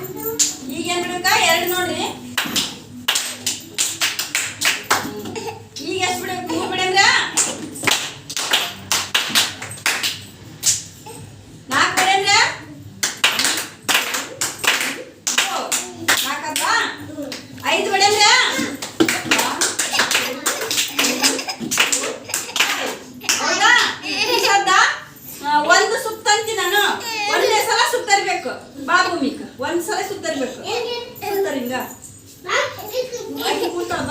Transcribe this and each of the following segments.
Thank you. Bhumika ಸುತ್ತರಿಬೇಕು ಸಲ ಸುತ್ತರ್ಬೇಕು ಸುತ್ತರ್ ಹಿಂಗ ಆಕಿ ಕೂತಾಳ.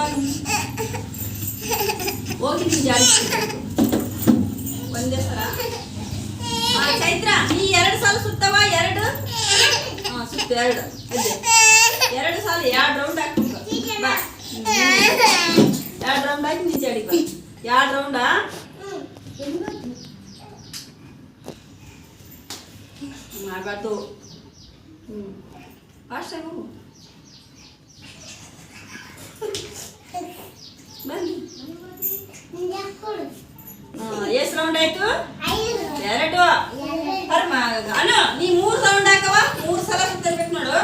ಹೋಗಿ ನಿನ್ ಜಾಡಿ ಒಂದೇ ಸಲ. ಚೈತ್ರ, ನೀ ಎರಡು ಸಲ ಸುತ್ತವ, ಎರಡು? ಸುತ್ತ, ಎರಡು. ಎರಡು ಸಲ, ಎರಡು ರೌಂಡ್ ಹಾಕ್ಬೇಕು. ಬಾ. ಎರಡು ರೌಂಡ್ ಹಾಕಿ ಜಾಡಿ ಬಾ. ಎರಡು ರೌಂಡಾ ಮಾಡಬಾರ್ದು. ಹ್ಞೂ ಫಾಸ್ಟಾಗಿ ಹೋಗು ಬನ್ನಿ ಎಷ್ಟು ರೌಂಡ್ ಆಯ್ತು ಎರಡು ಹರ್ಮ ಅನು ನೀ ಮೂರು ರೌಂಡ್ ಹಾಕವ ಮೂರು ಸಲ ಸುತ್ತರ್ಬೇಕು ನೋಡು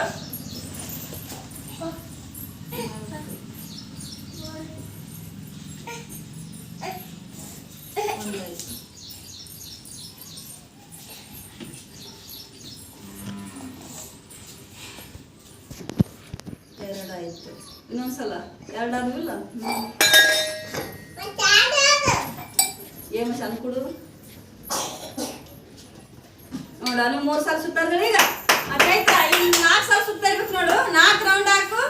ಎರಡಾಯ್ತು. ಇನ್ನೊಂದ್ಸಲ. ಎರಡಾದ್ವಿಲ್ಲ ಏನು ಚಂದ ಕೊಡು. ನೋಡ ನೀವು ಮೂರು ಸಲ ಸುತ್ತಾರ್ಗಳು ಈಗ ಅದಾಯ್ತಾ ಈಗ ನಾಲ್ಕು ಸಲ ಸುತ್ತರ್ಬೇಕು ನೋಡು ನಾಲ್ಕು ರೌಂಡ್ ಹಾಕು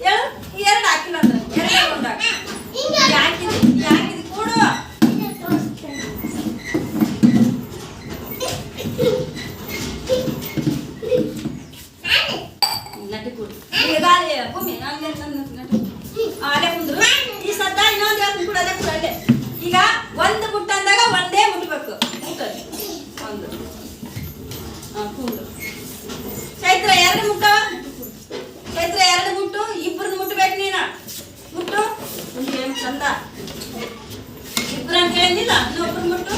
ಹೇಳು ಈ ಎರಡು ಹಾಕಿಲ್ಲ ಅಂದ್ರೆ ಎರಡು ರೌಂಡ್ ಹಾಕು ಯಾಕಿದೆ ಯಾಕಿದೆ ಕೂಡು ನಟಿ ಕೂಡು ಕುಂದ್ರು ಈ ಇನ್ನೊಂದು ಈಗ ಒಂದು ಮುಟ್ಟ ಅಂದಾಗ ಒಂದೇ ಒಂದು ಹಾಂ ಕುಂದ್ರು ಎರಡು ಮುಟ್ಟ ಎರಡು ಮುಟ್ಟು ಇಬ್ಬರನ್ನ ಮುಟ್ಟಬೇಕು ನೀನು ಮುಟ್ಟು ಅಂತ ಮುಟ್ಟು.